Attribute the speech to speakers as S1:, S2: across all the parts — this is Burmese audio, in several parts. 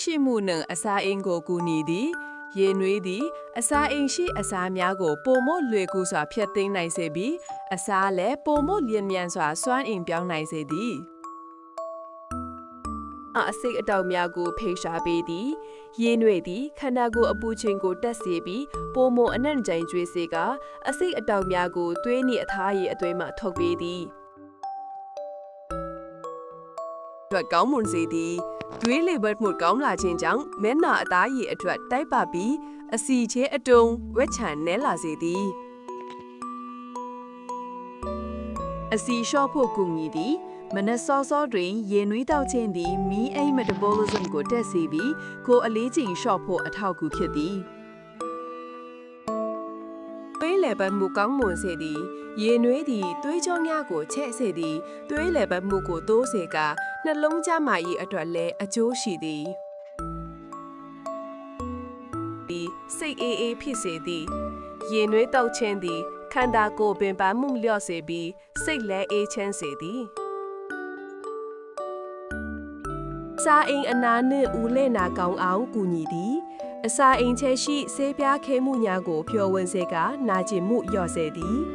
S1: ရှိမှုနှင့်အစာအိမ်ကိုကူညီသည်ရေနွေးသည် အစာအိမ်ရှိအစာများကို ပုံမလွယ်ကူစွာဖျက်သိမ်းနိုင်စေပြီးအစာလည်းပုံမလျင်မြန်စွာစွမ်းအင်ပြောင်းနိုင်စေသည်အစိတ်အတောက်များကိုဖိရှားပေးသည်ရေနွေးသည်ခန္ဓာကိုယ်အပူချိန်ကိုတက်စေပြီးပုံမအနှံ့ကြိမ်ကျွေးစေကအစိတ်အတောက်များကိုသွေးနှင့်အသားရည်အသွေးမှထုတ်ပေးသည် အတွက်ကောင်းမွန်စေသည်တွေးလေဘတ်မှုကောင်းလာခြင်းကြောင့်မဲနာအသားရည်အတွက်တိုက်ပါပြီးအစီချဲအတုံးဝက်ချန်နဲလာစေသည်အစီလျှော့ဖို့ကူညီသည်မနက်စောစောတွင်ရေနွေးတောက်ခြင်းသည်မီးအိမ်မက်တဘောလစ်ဇမ်ကိုတက်စေပြီးကိုယ်အလေးချိန်လျှော့ဖို့အထောက်အကူဖြစ်သည် သွေးလေပတ်မှုကောင်းမွန်စေသည်ရေနွေးသည်သွေးကြောများကိုချဲ့စေသည်သွေးလေပတ်မှုကိုတိုးစေကနှလုံးကျန်းမာရေးအတွက်လည်းအကျိုးရှိသည်ဒီစိတ်အေးအေးဖြစ်စေသည်ရေနွေးတောက်ခြင်းသည်ခန္ဓာကိုယ်ပင်ပန်းမှုလျော့စေပြီးစိတ်လည်းအေးချမ်းစေသည်စာအိမ်အနာနှင့်ဦးလဲ့နာကောင်းအောင်ကူညီသည် အစာအိမ်ချက်ရှိဆေးပြားခဲမှုများကိုဖြော်ဝင်စေကနာကျင်မှုလျော့စေသည်။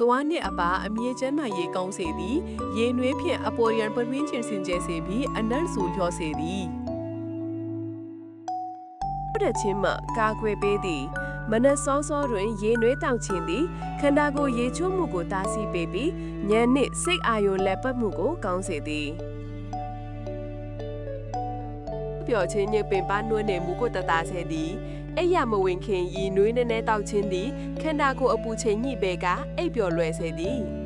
S1: တွားနှင့်အပါအမြင့်ကျန်းမာရေးကောင်းစေသည်။ရေနွေးဖြင့်အပေါ်ရန်ပရင်းချင်းစင်ကြဲစေပြီးအနံ့ဆူလျော့စေသည်။ဘုဒ္ဓချင်းမှကာကွယ်ပေးသည်။မနက်စောစောတွင်ရေနွေးတောင်ခြင်းသည်ခန္ဓာကိုယ်ရေချိုးမှုကိုတားဆီးပေးပြီးဉာဏ်နှင့်စိတ်အာရုံလက်ပတ်မှုကိုကောင်းစေသည်။ ပျော်ခြင်းညစ်ပင်ပန်းနွမ်းနေမှုကိုတတာဆဲသည်အဲ့ရမဝင်ခင်ရီနွေးနေနေတောက်ခြင်းသည်ခန္ဓာကိုယ်အပူချိန်ညှိပေကအိပ်ပျော်လွယ်စေသည်